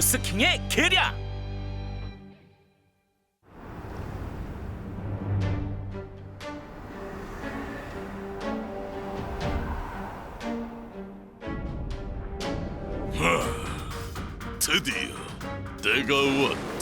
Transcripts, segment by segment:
보스킹의 계략 드디어 때가 왔다.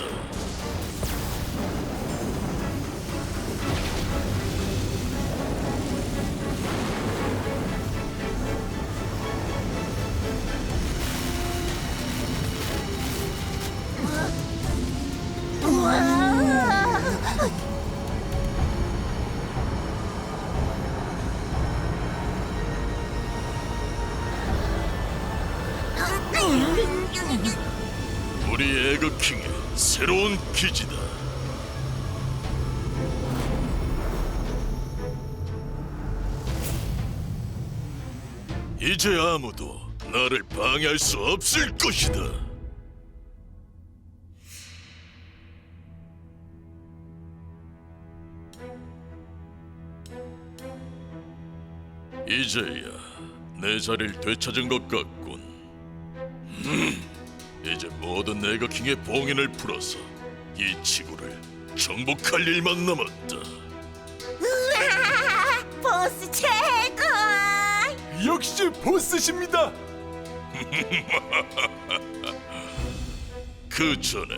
에그킹의 새로운 기지다. 이제 아무도 나를 방해할 수 없을 것이다. 이제야 내 자리를 되찾은 것 같군. 이제 모든 에거킹의 봉인을 풀어서 이 지구를 정복할 일만 남았다. 우와, 보스 최고! 역시 보스십니다. 그 전에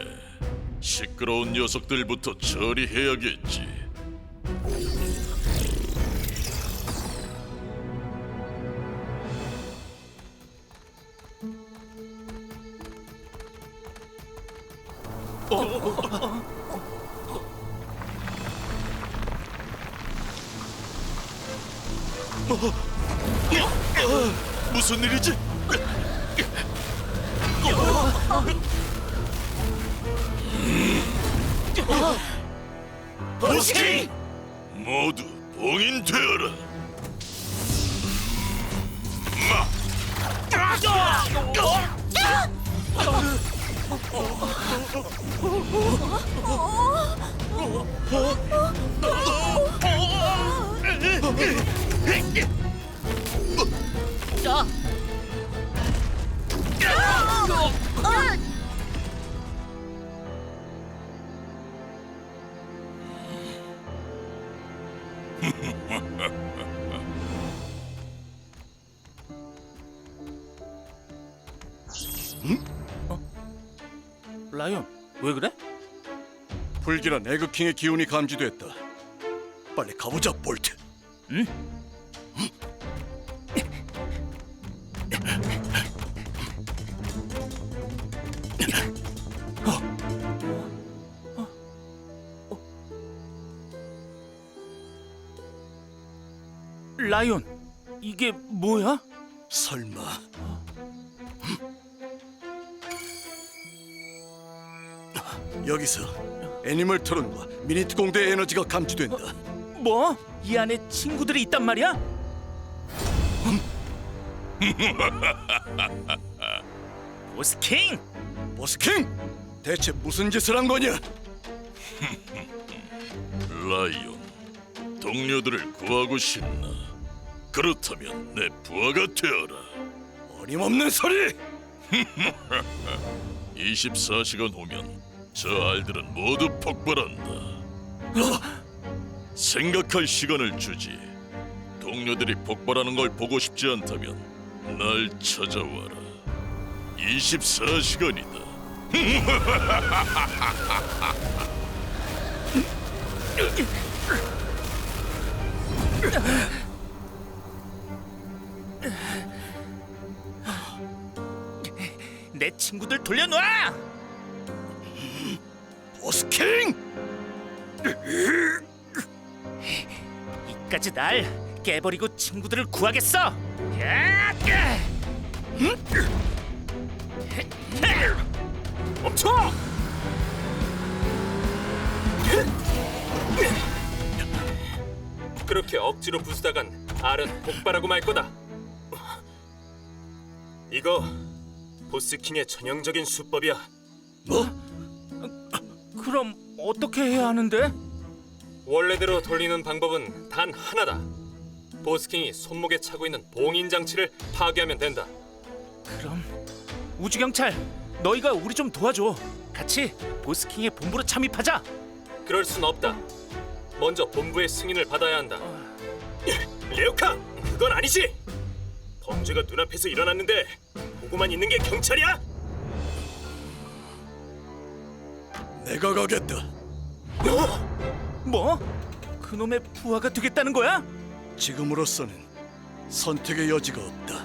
시끄러운 녀석들부터 처리해야겠지. 무슨 일이지? 보스킹! 모두 봉인 되어라. Hmm? 라이언 왜 그래? 불길한 에그킹의 기운이 감지됐다. 빨리 가보자, 볼트. 라이언 이게 뭐야? 설마 여기서 애니멀 토론과 미니트 공대의 에너지가 감지된다. 뭐? 이 안에 친구들이 있단 말이야? 보스킹 보스킹, 대체 무슨 짓을 한 거냐? 라이온, 동료들을 구하고 싶나? 그렇다면 내 부하가 되어라. 어림없는 소리! 24시간 후면 저 알들은 모두 폭발한다. 생각할 시간을 주지. 동료들이 폭발하는 걸 보고 싶지 않다면 날 찾아와라. 24시간이다. 내 친구들 돌려놔! 보스킹! 이까지 날 깨버리고 친구들을 구하겠어! 야! 멈춰! 그렇게 억지로 부수다간 알은 폭발하고 말 거다. 이거 보스킹의 전형적인 수법이야. 뭐? 그럼 어떻게 해야 하는데? 원래대로 돌리는 방법은 단 하나다. 보스킹이 손목에 차고 있는 봉인 장치를 파괴하면 된다. 그럼 우주 경찰 너희가 우리 좀 도와줘. 같이 보스킹의 본부로 참입하자. 그럴 순 없다. 먼저 본부의 승인을 받아야 한다. 레오카, 그건 아니지. 범죄가 눈앞에서 일어났는데 보고만 있는 게 경찰이야? 내가 가겠다. 뭐? 그놈의 부하가 되겠다는 거야? 지금으로서는 선택의 여지가 없다.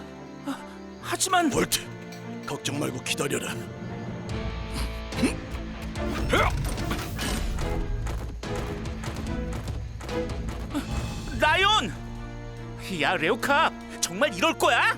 하지만 볼트, 걱정 말고 기다려라. 라이온! 야 레오카 정말 이럴 거야?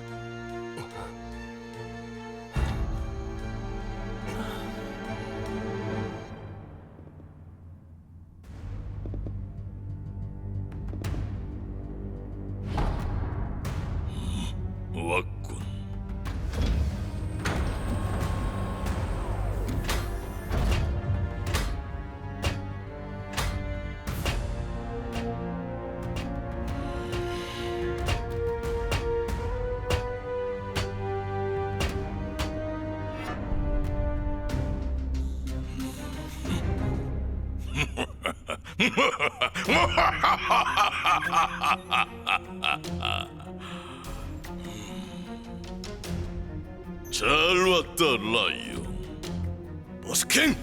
잘 왔다, 라이온. 보스킹,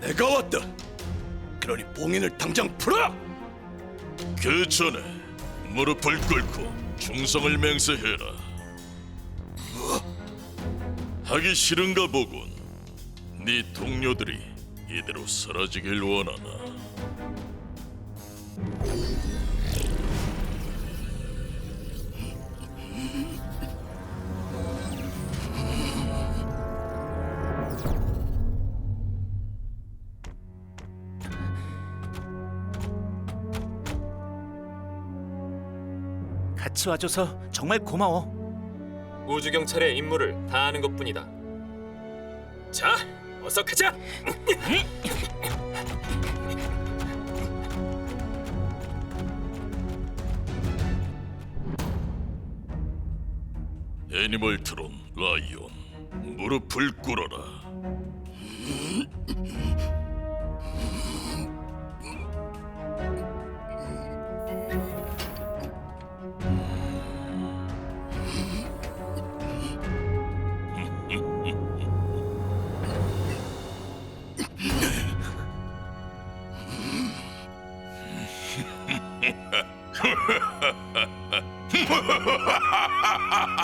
내가 왔다. 그러니 봉인을 당장 풀어. 그 전에 무릎을 꿇고 충성을 맹세해라. 하기 싫은가 보군. 네 동료들이 이대로 사라지길 원하나. 같이 와줘서 정말 고마워. 우주 경찰의 임무를 다하는 것뿐이다. 자, 어서 가자. 애니멀 트론 라이온 무릎을 꿇어라.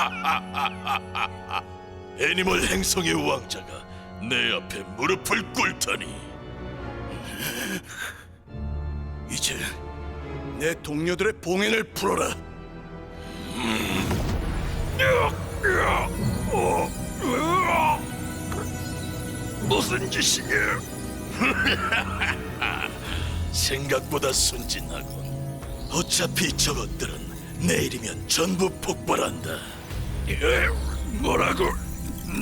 애니멀 행성의 왕자가 내 앞에 무릎을 꿇다니. 이제 내 동료들의 봉인을 풀어라. 무슨 짓이냐? 생각보다 순진하군. 어차피 저것들은 내일이면 전부 폭발한다. 예? 뭐라고?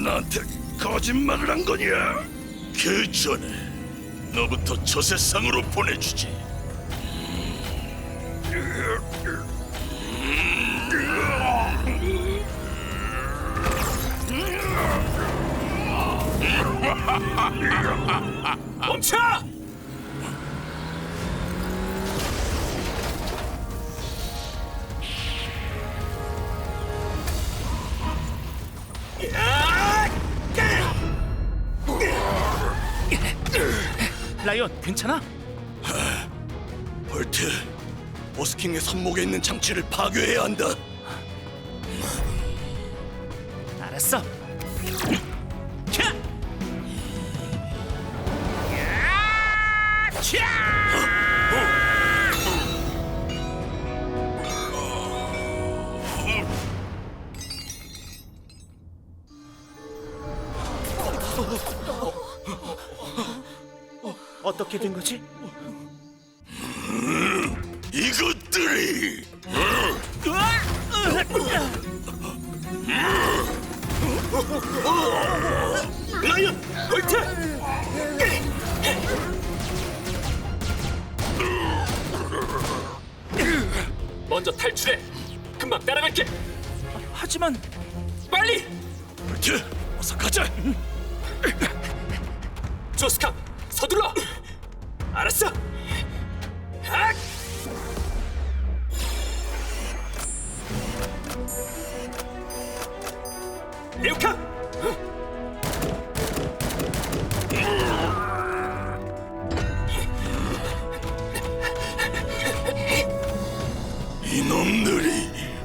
나한테 거짓말을 한 거냐? 그 전에 너부터 저 세상으로 보내주지. 라이온 괜찮아? 볼트, 보스킹의 손목에 있는 장치를 파괴해야 한다. 알았어. 어떻게 된 거지? 이것들이 라이언, 볼트! 먼저 탈출해. 금방 따라갈게. 하지만 빨리! 볼트, 어서 가자. 조스캅 서둘러 알았어 악! 레오카 이놈들이 애